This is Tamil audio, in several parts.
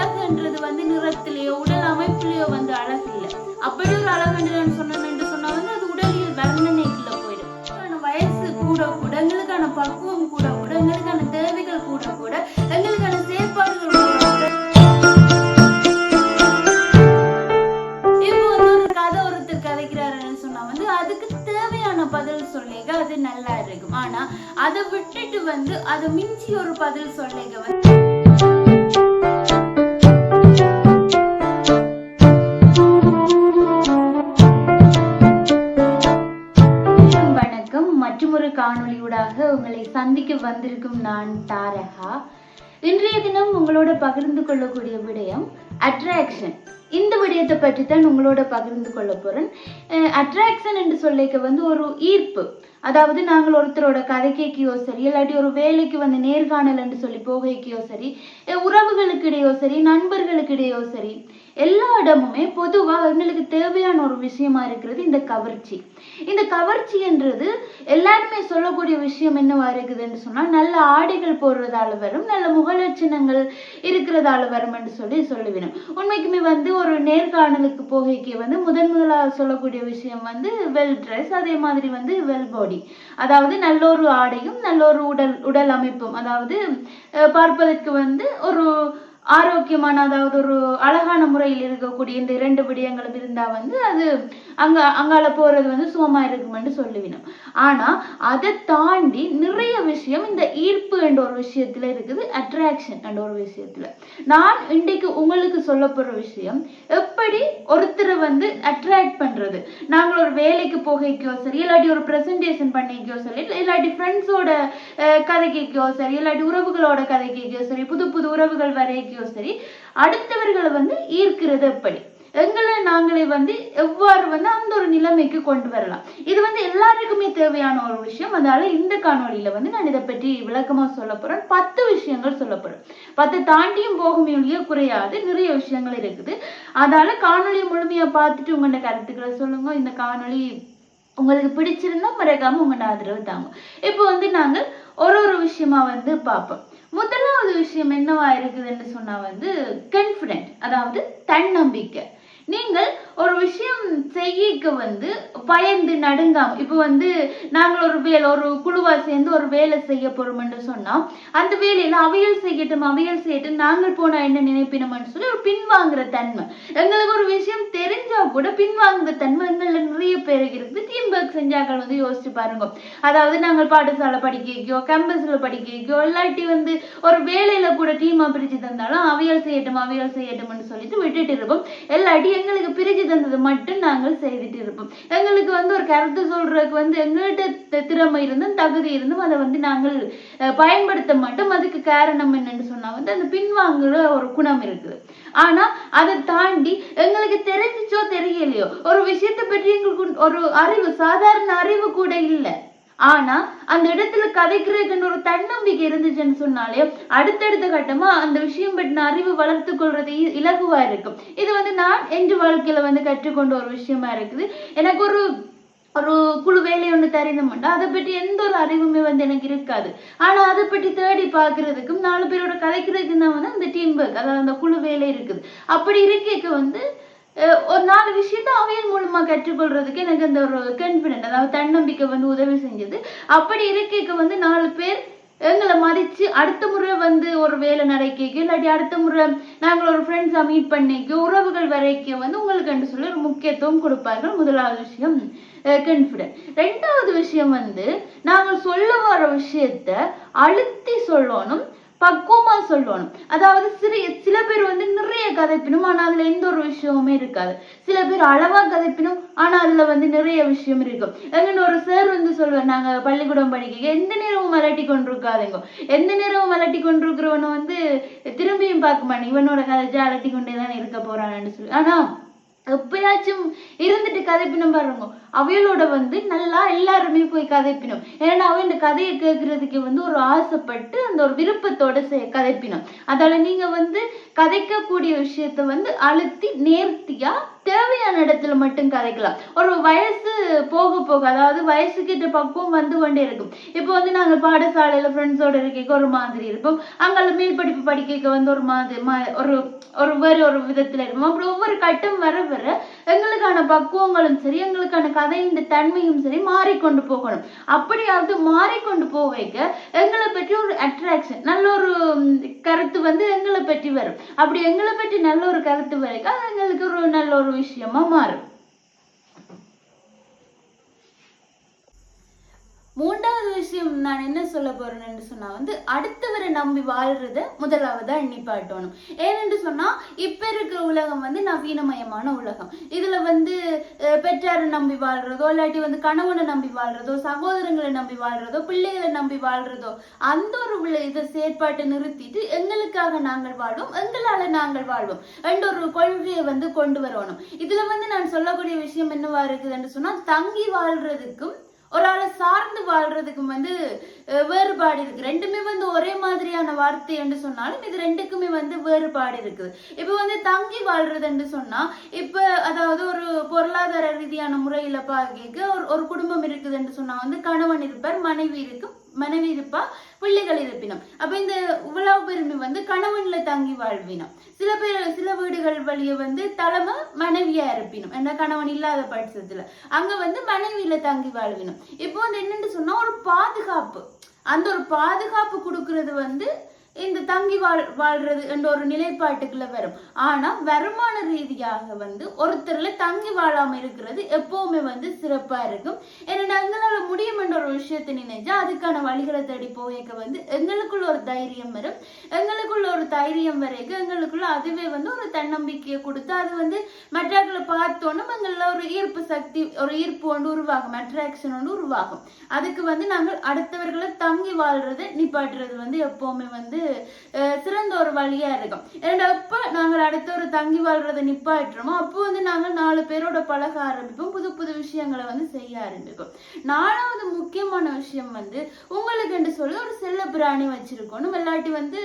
அழகுன்றது வந்து நிறத்திலேயோ உடல் அமைப்புலயோ வந்து அழகு இல்லை. அப்படி ஒரு அழகுன்னு சொன்னேன்னு சொன்னா வந்து அது உடலியல் வர்ணனைக்குள்ள போயிடும். வயசு கூட கூட எங்களுக்கான பக்குவம் கூட கூட எங்களுக்கான தேவைகள் கூட கூட எங்களுக்கான செயற்பாடுகள் கூட கூட. இப்போ வந்து ஒரு கதை ஒருத்தர் கதைக்கிறாருன்னு சொன்னா வந்து அதுக்கு தேவையான பதில் சொல்லிங்க அது நல்லா இருக்கும். ஆனா அதை விட்டுட்டு வந்து அதை மிஞ்சி ஒரு பதில் சொல்லிங்க வந்து வந்திருக்கும் நான் தாரகா. இன்றைய தினம் உங்களோட பகிர்ந்து கொள்ளக்கூடிய விடயம் அட்ராக்ஷன் இந்த விடயத்தை பற்றி தான் உங்களோட பகிர்ந்து கொள்ள போறேன். அட்ராக்ஷன் என்று சொல்லிக்க வந்து ஒரு ஈர்ப்பு. அதாவது நாங்கள் ஒருத்தரோட கதைக்கைக்கையோ சரி இல்லாட்டி ஒரு வேலைக்கு வந்து நேர்காணல் என்று சொல்லி போகைக்கையோ சரி உறவுகளுக்கு இடையோ சரி நண்பர்களுக்கு இடையோ சரி எல்லா இடமுமே பொதுவாக எங்களுக்கு தேவையான ஒரு விஷயமா இருக்கிறது இந்த கவர்ச்சி. இந்த கவர்ச்சி என்றது எல்லாருமே சொல்லக்கூடிய விஷயம் என்னவா இருக்குதுன்னு சொன்னால் நல்ல ஆடைகள் போடுறதால வரும் நல்ல முகலட்சணங்கள் இருக்கிறதால வரும் என்று சொல்லி சொல்லுவினோம். உண்மைக்குமே வந்து ஒரு நேர்காணலுக்கு போகைக்கு வந்து முதன் முதலாக சொல்லக்கூடிய விஷயம் வந்து வெல் ட்ரெஸ் அதே மாதிரி வந்து வெல் பாடி அதாவது நல்ல ஒரு ஆடையும் நல்ல ஒரு உடல் உடல் அமைப்பும். அதாவது பார்ப்பதற்கு வந்து ஒரு ஆரோக்கியமான அதாவது ஒரு அழகான முறையில் இருக்கக்கூடிய இந்த இரண்டு விடயங்களும் இருந்தா வந்து அது அங்க அங்கால போறது வந்து சுகமா இருக்கும்னு சொல்லுவினோம். ஆனா அதை தாண்டி நிறைய விஷயம் இந்த ஈர்ப்பு என்ற ஒரு விஷயத்துல இருக்குது அட்ராக்ஷன் என்ற ஒரு விஷயத்துல. நான் இன்றைக்கு உங்களுக்கு சொல்ல போற விஷயம் எப்படி ஒருத்தரை வந்து அட்ராக்ட் பண்றது? நாங்கள் ஒரு வேலைக்கு போகைக்கோ சரி இல்லாட்டி ஒரு பிரசன்டேஷன் பண்ணிக்கோ சரி இல்லாட்டி ஃப்ரெண்ட்ஸோட கதை கேட்கோ சரி இல்லாட்டி உறவுகளோட கதை கேட்கோ சரி புது புது உறவுகள் வரைக்கும் வரைக்கோ சரி அடுத்தவர்களை வந்து ஈர்க்கிறது எப்படி? எங்களை நாங்களே வந்து எவ்வாறு வந்து அந்த ஒரு நிலைமைக்கு கொண்டு வரலாம்? இது வந்து எல்லாருக்குமே தேவையான ஒரு விஷயம். அதனால இந்த காணொலியில வந்து நான் இதை பற்றி விளக்கமா சொல்ல போறேன். பத்து விஷயங்கள் சொல்ல போறேன். பத்து தாண்டியும் போகும் ஒழிய குறையாது நிறைய விஷயங்கள் இருக்குது. அதனால காணொளியை முழுமையா பார்த்துட்டு உங்களோட கருத்துக்களை சொல்லுங்க. இந்த காணொலி உங்களுக்கு பிடிச்சிருந்தா மறக்காம உங்களோட ஆதரவு தாங்க. இப்போ வந்து நாங்கள் ஒரு ஒரு விஷயமா வந்து பார்ப்போம். முதலாவது விஷயம் என்னவா இருக்குதுன்னு சொன்னா வந்து கான்ஃபிடென்ட் அதாவது தன்னம்பிக்கை. நீங்கள் ஒரு விஷயம் செய்யக்க வந்து பயந்து நடுங்காம இப்போ வந்து நாங்கள் ஒரு வேலை ஒரு குழுவா சேர்ந்து ஒரு வேலை செய்ய போறோம்னு சொன்னா அந்த வேலையில அவியல் செய்யட்டும் அவியல் செய்யட்டும் நாங்கள் போனா என்ன நினைப்பினோம்னு சொல்லி ஒரு பின்வாங்குற தன்மை. எங்களுக்கு ஒரு விஷயம் தெரிஞ்சா கூட பின்வாங்குற தன்மை எங்களில் நிறைய பேருக்கு இருக்குது. டீம் ஒர்க் செஞ்சாக்கள் வந்து யோசிச்சு பாருங்க. அதாவது நாங்கள் பாடசாலை படிக்கைக்கோ கேம்பஸ்ல படிக்கைக்கோ இல்லாட்டி வந்து ஒரு வேலையில கூட டீமா பிரிச்சு தந்தாலும் அவியல் செய்யட்டும் அவியல் செய்யட்டும்னு சொல்லிட்டு விட்டுட்டு இருப்போம். இல்லாட்டி எங்களுக்கு பிரிச்சு தந்தது மட்டும் நாங்கள் செய்துட்டு இருப்போம். எங்களுக்கு வந்து ஒரு கருத்து சொல்றதுக்கு வந்து எங்கள்கிட்ட திறமை இருந்தும் தகுதி இருந்தும் அதை வந்து நாங்கள் அஹ், பயன்படுத்த மாட்டோம். அதுக்கு காரணம் என்னன்னு சொன்னா வந்து அந்த பின்வாங்குற ஒரு குணம் இருக்குது. ஆனா அதை தாண்டி எங்களுக்கு தெரிஞ்சிச்சோ தெரியலையோ ஒரு விஷயத்தை பற்றி எங்களுக்கு ஒரு அறிவு சாதாரண அறிவு கூட இல்லை. ஆனா அந்த இடத்துல கதைக்கிறதுக்குன்னு ஒரு தன்னம்பிக்கை இருந்துச்சுன்னு சொன்னாலே அடுத்தடுத்த கட்டமா அந்த விஷயம் பற்றின அறிவு வளர்த்து கொள்றது இ- இலகுவா இருக்கும். இது வந்து நான் என்று வாழ்க்கையில வந்து கற்றுக்கொண்ட ஒரு விஷயமா இருக்குது. எனக்கு ஒரு ஒரு குழு வேலை ஒன்று தெரிந்தமாட்டா அதை பற்றி எந்த ஒரு அறிவுமே வந்து எனக்கு இருக்காது. ஆனால் அதை பற்றி தேடி பார்க்கறதுக்கும் நாலு பேரோட கதைக்கிறதுக்கு தான் வந்து அந்த டீம் ஒர்க் அதாவது அந்த குழு வேலை இருக்குது. அப்படி இருக்கைக்கு வந்து ஒரு நாலு விஷயத்த அவையின் மூலமா கற்றுக்கொள்றதுக்கு எனக்கு அந்த ஒரு கான்ஃபிடென்ட் அதாவது தன்னம்பிக்கை வந்து உதவி செஞ்சது அப்படி இருக்கைக்கு வந்து நாலு பேர் எங்களை மதிச்சு அடுத்த முறை வந்து ஒரு வேலை நடக்கைக்கு இல்லாட்டி அடுத்த முறை நாங்கள் ஒரு ஃப்ரெண்ட்ஸை மீட் பண்ணிக்கோ உறவுகள் வரைக்கும் வந்து உங்களுக்கு என்று சொல்லி ஒரு முக்கியத்துவம் கொடுப்பார்கள் முதலாவது விஷயம் கான்ஃபிடென்ட் ரெண்டாவது விஷயம் வந்து நாங்கள் சொல்ல வர விஷயத்த அழுத்தி சொல்லணும் பக்குவமா சொல்லணும் அதாவது சிறிய சில பேர் வந்து நிறைய கதைப்பினும் ஆனா அதுல எந்த ஒரு விஷயமுமே இருக்காது. சில பேர் அளவா கதைப்பினும் ஆனா அதுல வந்து நிறைய விஷயம் இருக்கும் எங்கன்னு ஒரு சார் வந்து சொல்லுவார் நாங்க பள்ளிக்கூடம் படிக்க எந்த நேரமும் மலட்டி கொண்டிருக்காதுங்க. எந்த நேரமும் மலட்டி கொண்டிருக்கிறவனை வந்து திரும்பியும் பார்க்க மாட்டேன். இவனோட கதை அலட்டி கொண்டே தான் இருக்க போறான்னு சொல்லி. ஆனா எப்பயாச்சும் இருந்துட்டு கதைப்பினம் பாருங்க அவைகளோட வந்து நல்லா எல்லாருமே போய் கதைப்பினோம். ஏன்னா அவன் இந்த கதையை கேட்கறதுக்கு வந்து ஒரு ஆசைப்பட்டு அந்த ஒரு விருப்பத்தோட கதைப்பினோம். அதால நீங்க வந்து கதைக்கக்கூடிய விஷயத்த வந்து அழுத்தி நேர்த்தியா தேவையான இடத்துல மட்டும் கதைக்கலாம். ஒரு வயசு போக போக அதாவது வயசுக்கிட்ட பக்குவம் வந்து கொண்டே இருக்கும். இப்போ வந்து நாங்க பாடசாலையில ஃப்ரெண்ட்ஸோட இருக்க ஒரு மாதிரி இருப்போம். அங்கெல்லாம் மேல் படிப்பு படிக்க வந்து ஒரு மாதிரி மா- ஒரு ஒரு வேறு ஒரு விதத்துல இருக்கும் அப்படி ஒவ்வொரு கட்டம் வர வர எங்களுக்கான பக்குவங்களும் சரி எங்களுக்கான கதையின் தன்மையும் சரி மாறிக்கொண்டு போகணும். அப்படியாவது மாறிக்கொண்டு போக வைக்க எங்களை பற்றி ஒரு அட்ராக்ஷன் நல்ல ஒரு கருத்து வந்து எங்களை பற்றி வரும். அப்படி எங்களை பற்றி நல்ல ஒரு கருத்து வரைக்கும் அது எங்களுக்கு ஒரு நல்ல ஒரு விஷயமா மாறும். மூன்றாவது விஷயம் நான் என்ன சொல்ல போறேன்னு சொன்னா வந்து அடுத்தவரை நம்பி வாழ்றத முதலாவதா நிப்பாட்டணும் ஏனென்று சொன்னா இப்ப இருக்கிற உலகம் வந்து நவீனமயமான உலகம். இதுல வந்து பெற்றாரை நம்பி வாழ்றதோ இல்லாட்டி வந்து கணவனை நம்பி வாழ்றதோ சகோதரங்களை நம்பி வாழ்றதோ பிள்ளைகளை நம்பி வாழ்றதோ அந்த ஒரு உள்ள இதை செயற்பாட்டை நிறுத்திட்டு எங்களுக்காக நாங்கள் வாழ்வோம் எங்களால நாங்கள் வாழ்வோம் என்ற ஒரு கொள்கையை வந்து கொண்டு வரணும். இதுல வந்து நான் சொல்லக்கூடிய விஷயம் என்னவா இருக்குதுன்னு சொன்னா தங்கி வாழ்றதுக்கும் ஒரு ஆளை சார்ந்து வாழ்றதுக்கும் வந்து வேறுபாடு இருக்கு. ரெண்டுமே வந்து ஒரே மாதிரியான வார்த்தை என்று சொன்னாலும் இது ரெண்டுக்குமே வந்து வேறுபாடு இருக்குது. இப்போ வந்து தங்கி வாழ்றது என்று சொன்னா இப்போ அதாவது ஒரு பொருளாதார ரீதியான முறையில பார்க்க ஒரு ஒரு குடும்பம் இருக்குது என்று சொன்னா வந்து கணவன் இருப்பார் மனைவி இருக்கும் மனைவி இருப்பா பிள்ளைகள் இருப்பினம். அப்ப இந்த உலக பெருமை வந்து கணவன்ல தங்கி வாழ்வினம். சில பேர் சில வீடுகள் வழிய வந்து தலைமை மனைவியா இருப்பினும். என்ன கணவன் இல்லாத பட்சத்துல. அங்க வந்து மனைவியில தங்கி வாழ்வினும். இப்போ வந்து என்னன்னு சொன்னா ஒரு பாதுகாப்பு. அந்த ஒரு பாதுகாப்பு கொடுக்கறது வந்து இந்த தங்கி வாழ் வாழ்றது என்ற ஒரு நிலைப்பாட்டுக்குள்ள வரும். ஆனா வருமான ரீதியாக வந்து ஒருத்தர்ல தங்கி வாழாம இருக்கிறது எப்பவுமே வந்து சிறப்பா இருக்கும். ஏன்னா எங்களால முடியும் என்ற ஒரு விஷயத்தை நினைச்சா அதுக்கான வழிகளை தேடி போய்க்க வந்து எங்களுக்குள்ள ஒரு தைரியம் வரும். எங்களுக்குள்ள ஒரு தைரியம் வரைக்கும் எங்களுக்குள்ள அதுவே வந்து ஒரு தன்னம்பிக்கையை கொடுத்து அது வந்து மற்றவர்களை பார்த்தோன்னு எங்கள ஒரு ஈர்ப்பு சக்தி ஒரு ஈர்ப்பு ஒன்று உருவாகும். அட்ராக்ஷன் ஒன்று உருவாகும். அதுக்கு வந்து நாங்கள் அடுத்தவர்களை தங்கி வாழ்றதை நிப்பாட்டுறது வந்து எப்பவுமே வந்து சிறந்த ஒரு வழியா இருக்கும். ஏன்னா எப்போ நாங்கள் ஒரு தங்கி வாழ்றதை நிப்பாட்டுறோமோ அப்போ வந்து நாங்கள் நாலு பேரோட பழக ஆரம்பிப்போம் புது புது விஷயங்களை வந்து செய்ய ஆரம்பிப்போம். நாலாவது முக்கியமான விஷயம் வந்து உங்களுக்கு என்று சொல்லி ஒரு செல்ல பிராணி வச்சிருக்கணும் இல்லாட்டி வந்து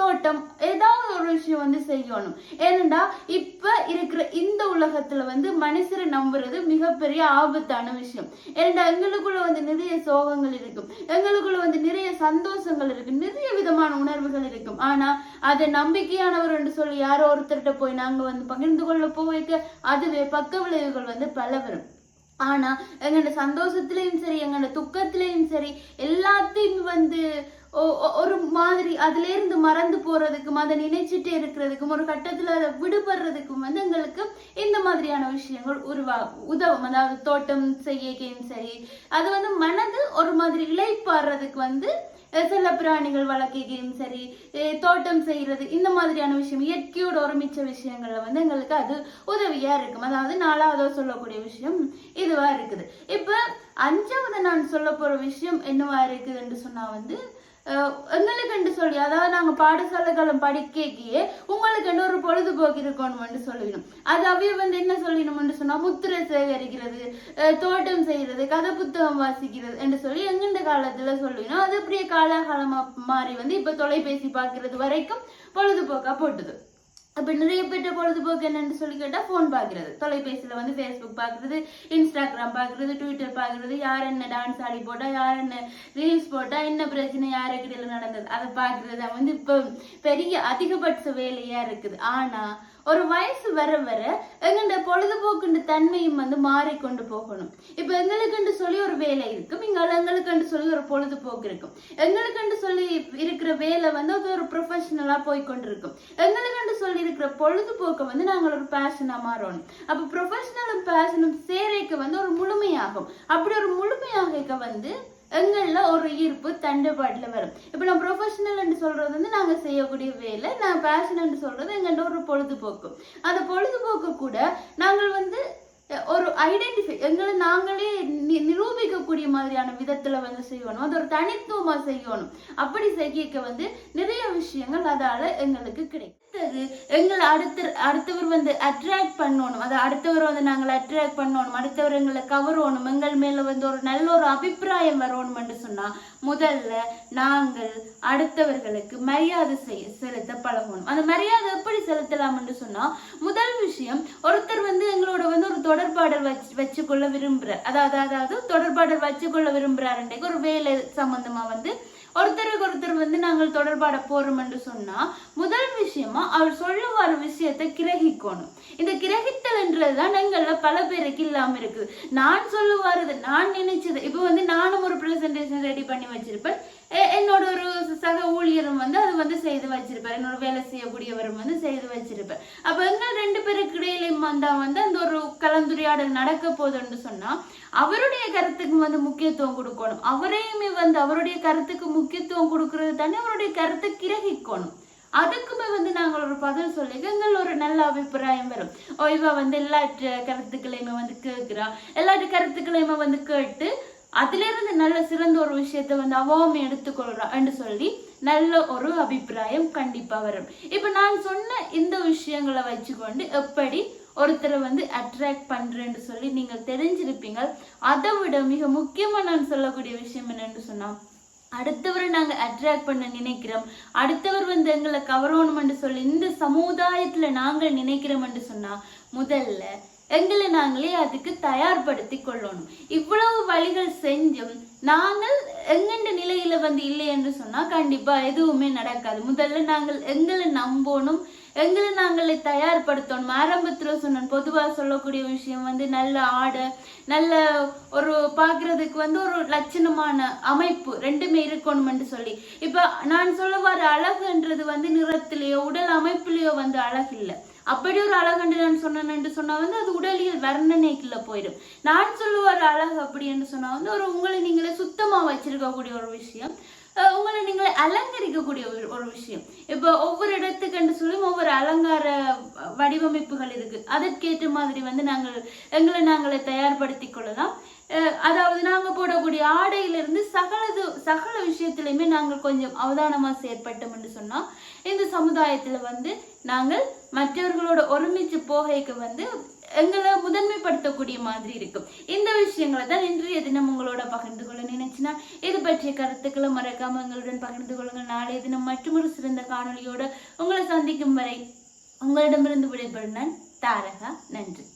தோட்டம் ஏதாவது ஒரு விஷயம் வந்து செய்யணும். ஏனண்டா இப்ப இருக்கிற இந்த உலகத்துல வந்து மனுஷரை நம்புறது மிகப்பெரிய ஆபத்தான விஷயம். ஏன்னா எங்களுக்குள்ள வந்து நிறைய சோகங்கள் இருக்கும் எங்களுக்குள்ள வந்து நிறைய சந்தோஷங்கள் இருக்கு நிறைய விதமான உணர்வு உணர்வுகள் இருக்கும். ஆனா அதை நம்பிக்கையானவர் என்று சொல்லி யாரோ ஒருத்தர்கிட்ட போய் நாங்க வந்து பகிர்ந்து கொள்ள போய்க்க அதுவே பக்க விளைவுகள் வந்து பல வரும் ஆனா எங்களோட சந்தோஷத்திலையும் சரி எங்களோட துக்கத்திலையும் சரி எல்லாத்தையும் வந்து ஒ- ஒரு மாதிரி அதுல இருந்து மறந்து போறதுக்கும் அதை நினைச்சிட்டே இருக்கிறதுக்கும் ஒரு கட்டத்துல அதை விடுபடுறதுக்கும் வந்து எங்களுக்கு இந்த மாதிரியான விஷயங்கள் உருவா உதவும். அதாவது தோட்டம் செய்யக்கையும் சரி அது வந்து மனது ஒரு மாதிரி இழைப்பாடுறதுக்கு வந்து செல்லப்பிராணிகள் பிராணிகள் வளர்க்கையும் சரி தோட்டம் செய்கிறது இந்த மாதிரியான விஷயம் இயற்கையோட ஒருமிச்ச விஷயங்கள்ல வந்து எங்களுக்கு அது உதவியா இருக்கும். அதாவது நாலாவதோ சொல்லக்கூடிய விஷயம் இதுவா இருக்குது. இப்போ அஞ்சாவது நான் சொல்ல போற விஷயம் என்னவா இருக்குதுன்னு சொன்னா வந்து எங்களுக்குன்னு சொல்லி அதாவது நாங்க பாடசாலைகளும் படிக்கையே உங்களுக்கு ஒரு பொழுதுபோக்கு இருக்கணும்னு சொல்லிடணும் அது அவைய வந்து என்ன சொல்லணும்னு சொன்னா முத்திரை சேகரிக்கிறது தோட்டம் செய்யறது கதை புத்தகம் வாசிக்கிறது என்று சொல்லி எங்கெந்த காலத்துல சொல்லினோம். அது அப்படியே காலாகாலமா மாறி வந்து இப்ப தொலைபேசி பார்க்கிறது வரைக்கும் பொழுதுபோக்கா போட்டுது. அப்ப நிறைய பேர்ட்ட பொழுதுபோக்கு என்னன்னு சொல்லி கேட்டா ஃபோன் பாக்குறது. தொலைபேசியில வந்து ஃபேஸ்புக் பாக்குறது இன்ஸ்டாகிராம் பாக்குறது ட்விட்டர் பாக்குறது யார் என்ன டான்ஸ் ஆடி போட்டா யார் என்ன ரீல்ஸ் போட்டா என்ன பிரச்சனை யாருக்கு நடந்தது அதை பாக்குறது. வந்து இப்போ பெரிய அதிகபட்ச வேலையா இருக்குது. ஆனா ஒரு வயசு வர வர எங்கண்ட பொழுதுபோக்குன்ற தன்மையும் வந்து மாறிக்கொண்டு போகணும். இப்போ எங்களுக்குன்னு சொல்லி ஒரு வேலை இருக்கும். இங்கே எங்களுக்குன்னு சொல்லி ஒரு பொழுதுபோக்கு இருக்கும். எங்களுக்குன்னு சொல்லி இருக்கிற வேலை வந்து அது ஒரு ப்ரொஃபஷனலாக போய் கொண்டிருக்கும் எங்களுக்குன்னு சொல்லி இருக்கிற பொழுதுபோக்கை வந்து நாங்கள் ஒரு பேஷனாக மாறணும். அப்போ ப்ரொஃபஷனலும் பேஷனும் சேரைக்கு வந்து ஒரு முழுமையாகும். அப்படி ஒரு முழுமையாக வந்து எங்கள்ல ஒரு ஈர்ப்பு தண்டுபாட்டுல வரும். இப்ப நான் ப்ரொஃபஷனல் சொல்றது வந்து நாங்க செய்யக்கூடிய வேலை நான் பேஷன் சொல்றது எங்கள்கிட்ட ஒரு பொழுதுபோக்கு. அந்த பொழுதுபோக்கு கூட நான் ஐடென்டிஃபை எங்களை நாங்களே நி- நிரூபிக்கக்கூடிய மாதிரியான விதத்துல வந்து செய்யணும். அது ஒரு தனித்துவமா செய்யணும். அப்படி செய்ய வந்து நிறைய விஷயங்கள் அதால எங்களுக்கு கிடைத்தது எங்களை அடுத்த அடுத்தவர் வந்து அட்ராக்ட் பண்ணணும். அதை அடுத்தவர் வந்து நாங்கள் அட்ராக்ட் பண்ணணும். அடுத்தவர் எங்களை கவரணும். எங்கள் மேல வந்து ஒரு நல்ல ஒரு அபிப்பிராயம் வரணும் சொன்னால் சொன்னா முதல்ல நாங்கள் அடுத்தவர்களுக்கு மரியாதை செய்ய செலுத்த பழகணும். அந்த மரியாதை எப்படி செலுத்தலாம் சொன்னால் சொன்னா முதல் விஷயம் ஒருத்தர் வந்து எங்களோட வந்து ஒரு தொடர்பாடல் வச்சு வச்சுக்கொள்ள விரும்புறார் அதாவது அதாவது தொடர்பாடல் வச்சுக்கொள்ள விரும்புறாருன்றே ஒரு வேலை சம்பந்தமா வந்து ஒருத்தருக்கு ஒருத்தர் வந்து நாங்கள் தொடர்பாட போறோம் என்று சொன்னா முதல் விஷயமா அவர் சொல்ல வர விஷயத்தை கிரகிக்கணும். இந்த கிரகித்தல் என்றதுதான் எங்கள்ல பல பேருக்கு இல்லாம இருக்குது. நான் சொல்லுவாரு நான் நினைச்சது. இப்போ வந்து நானும் ஒரு ப்ரெசன்டேஷன் ரெடி பண்ணி வச்சிருப்பேன். என்னோட ஒரு சக ஊழியரும் வந்து அது வந்து செய்து வச்சிருப்பார். என்னோட வேலை செய்யக்கூடியவரும் வந்து செய்து வச்சிருப்பார். அப்ப எங்க ரெண்டு பேருக்கு இடையிலையும் வந்தா வந்து அந்த ஒரு கலந்துரையாடல் நடக்க போகுதுன்னு சொன்னா அவருடைய கருத்துக்கு வந்து முக்கியத்துவம் கொடுக்கணும். அவரையுமே வந்து அவருடைய கருத்துக்கு முக்கியத்துவம் கொடுக்கறது தானே அவருடைய கருத்தை கிரகிக்கணும். அதுக்குமே வந்து நாங்கள் ஒரு பதில் சொல்லி எங்கள் ஒரு நல்ல அபிப்பிராயம் வரும். ஓ இவ வந்து எல்லா கருத்துக்களையுமே வந்து கேட்கிறா. எல்லா கருத்துக்களையுமே வந்து கேட்டு அதுல இருந்து நல்ல சிறந்த ஒரு விஷயத்தை வந்து அவாம எடுத்துக்கொள்றான்னு சொல்லி நல்ல ஒரு அபிப்பிராயம் கண்டிப்பா வரும். இப்ப நான் சொன்ன இந்த விஷயங்களை வச்சுக்கொண்டு எப்படி ஒருத்தரை வந்து அட்ராக்ட் பண்றேன்னு சொல்லி நீங்கள் தெரிஞ்சிருப்பீங்க. அதை விட மிக முக்கியமா நான் சொல்லக்கூடிய விஷயம் என்னன்னு சொன்னா அடுத்தவரை நாங்க அட்ராக்ட் பண்ண நினைக்கிறோம். அடுத்தவர் வந்து எங்களை கவரணும்னு சொல்லி இந்த சமுதாயத்துல நாங்கள் நினைக்கிறோம்னு சொன்னால் சொன்னா முதல்ல எங்களை நாங்களே அதுக்கு தயார்படுத்தி கொள்ளணும். இவ்வளவு வழிகள் செஞ்சும் நாங்கள் எங்கெண்ட நிலையில வந்து இல்லை என்று சொன்னா கண்டிப்பா எதுவுமே நடக்காது. முதல்ல நாங்கள் எங்களை நம்பணும் எங்களை நாங்களே தயார்படுத்தணும். ஆரம்பத்தில் சொன்னேன் பொதுவாக சொல்லக்கூடிய விஷயம் வந்து நல்ல ஆடை நல்ல ஒரு பார்க்கறதுக்கு வந்து ஒரு லட்சணமான அமைப்பு ரெண்டுமே இருக்கணும்னு சொல்லி. இப்போ நான் சொல்ல வர அழகுன்றது வந்து நிறத்திலேயோ உடல் அமைப்புலேயோ வந்து அழகு இல்லை. அப்படி ஒரு அழகண்டு நான் சொன்னேன்னு சொன்னா வந்து அது உடலியல் வர்ணனைக்குள்ள போயிடும். நான் சொல்லுவார் அழகு அப்படி என்று சொன்னால் வந்து ஒரு உங்களை நீங்களே சுத்தமாக வச்சிருக்கக்கூடிய ஒரு விஷயம். உங்களை நீங்களே அலங்கரிக்கக்கூடிய ஒரு ஒரு விஷயம். இப்போ ஒவ்வொரு இடத்துக்கு சொல்லும் ஒவ்வொரு அலங்கார வடிவமைப்புகள் இருக்குது அதற்கேற்ற மாதிரி வந்து நாங்கள் எங்களை நாங்களே தயார்படுத்தி கொள்ளலாம். அதாவது நாங்க போடக்கூடிய ஆடையிலிருந்து சகலது சகல விஷயத்திலையுமே நாங்கள் கொஞ்சம் அவதானமா செயற்பட்டோம் என்று சொன்னா இந்த சமுதாயத்துல வந்து நாங்கள் மற்றவர்களோட ஒருமிச்சு போகைக்கு வந்து எங்களை முதன்மைப்படுத்தக்கூடிய மாதிரி இருக்கும். இந்த விஷயங்களை தான் இன்றைய தினம் உங்களோட பகிர்ந்து கொள்ள நினைச்சுனா இது பற்றிய கருத்துக்களை மறக்காம எங்களுடன் பகிர்ந்து கொள்ளுங்கள். நாளைய தினம் மற்றொரு சிறந்த காணொளியோட உங்களை சந்திக்கும் வரை உங்களிடமிருந்து விடைபெறும் நான் தாரகா. நன்றி.